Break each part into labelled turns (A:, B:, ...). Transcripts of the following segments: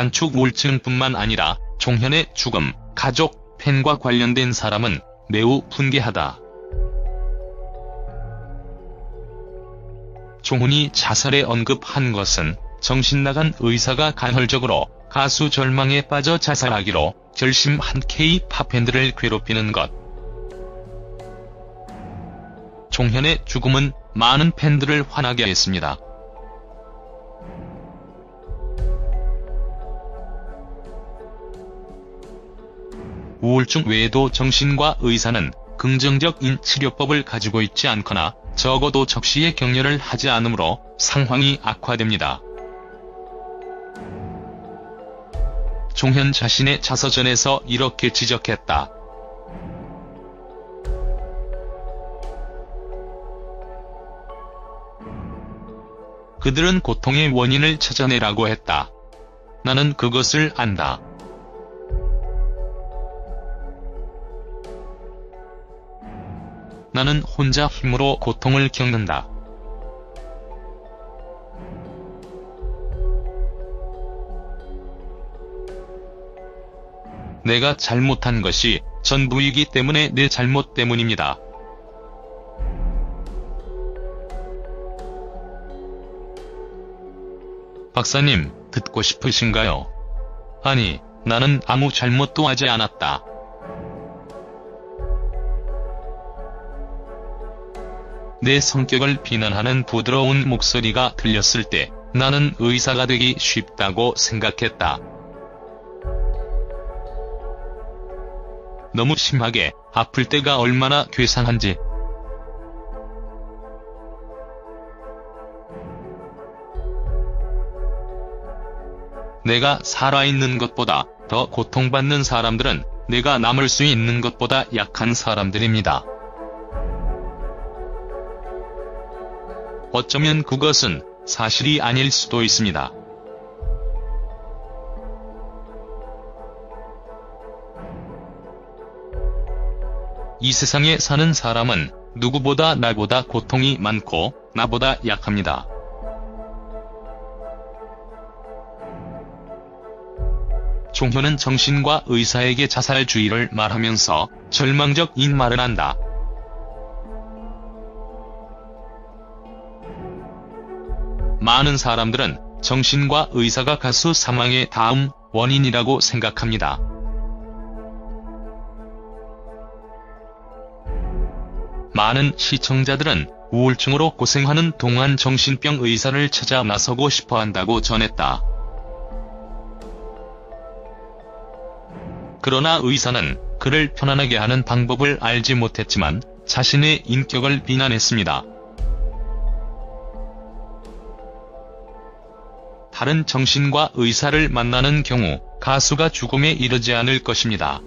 A: 단축 우울증뿐만 아니라 종현의 죽음, 가족, 팬과 관련된 사람은 매우 분개하다. 종훈이 자살에 언급한 것은 정신나간 의사가 간헐적으로 가수 절망에 빠져 자살하기로 결심한 K-팝 팬들을 괴롭히는 것. 종현의 죽음은 많은 팬들을 화나게 했습니다. 우울증 외에도 정신과 의사는 긍정적 인 치료법을 가지고 있지 않거나 적어도 적시에 격려를 하지 않으므로 상황이 악화됩니다. 종현 자신의 자서전에서 이렇게 지적했다. 그들은 고통의 원인을 찾아내라고 했다. 나는 그것을 안다. 나는 혼자 힘으로 고통을 겪는다. 내가 잘못한 것이 전부이기 때문에 내 잘못 때문입니다. 박사님, 듣고 싶으신가요? 아니, 나는 아무 잘못도 하지 않았다. 내 성격을 비난하는 부드러운 목소리가 들렸을 때 나는 의사가 되기 쉽다고 생각했다. 너무 심하게 아플 때가 얼마나 괴상한지. 내가 살아있는 것보다 더 고통받는 사람들은 내가 남을 수 있는 것보다 약한 사람들입니다. 어쩌면 그것은 사실이 아닐 수도 있습니다. 이 세상에 사는 사람은 누구보다 나보다 고통이 많고 나보다 약합니다. 종현은 정신과 의사에게 자살주의를 말하면서 절망적인 말을 한다. 많은 사람들은 정신과 의사가 가수 사망의 다음 원인이라고 생각합니다. 많은 시청자들은 우울증으로 고생하는 동안 정신병 의사를 찾아 나서고 싶어 한다고 전했다. 그러나 의사는 그를 편안하게 하는 방법을 알지 못했지만 자신의 인격을 비난했습니다. 다른 정신과 의사를 만나는 경우 가수가 죽음에 이르지 않을 것입니다.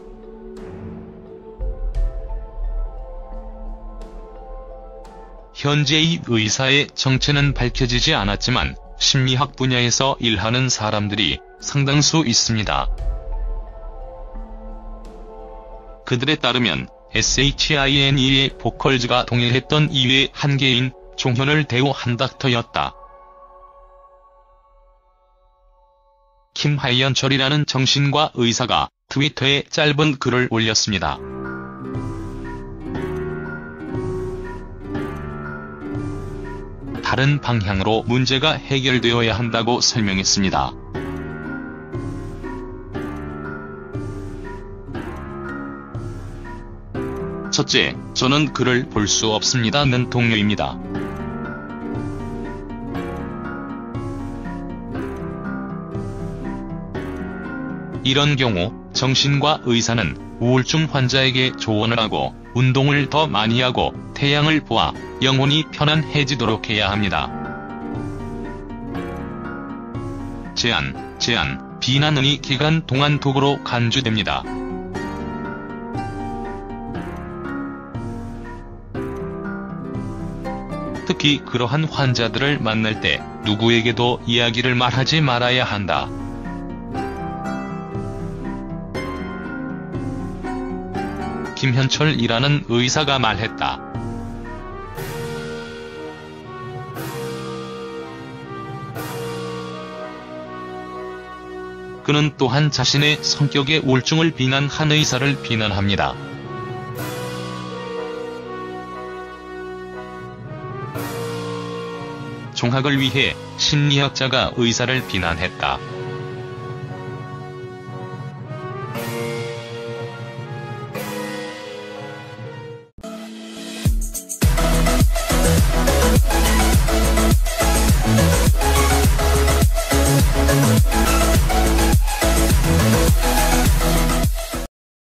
A: 현재의 의사의 정체는 밝혀지지 않았지만 심리학 분야에서 일하는 사람들이 상당수 있습니다. 그들에 따르면 SHINE의 보컬즈가 동일했던 이외 한 개인 종현을 대우한 닥터였다. 김하연철이라는 정신과 의사가 트위터에 짧은 글을 올렸습니다. 다른 방향으로 문제가 해결되어야 한다고 설명했습니다. 첫째, 저는 그를 볼수 없습니다는 동료입니다. 이런 경우 정신과 의사는 우울증 환자에게 조언을 하고 운동을 더 많이 하고 태양을 보아 영혼이 편안해지도록 해야 합니다. 제안, 제안, 비난은 이 기간 동안 독으로 간주됩니다. 특히 그러한 환자들을 만날 때 누구에게도 이야기를 말하지 말아야 한다. 김현철이라는 의사가 말했다. 그는 또한 자신의 성격의 우울증을 비난 한 의사를 비난합니다. 종학을 위해 심리학자가 의사를 비난했다.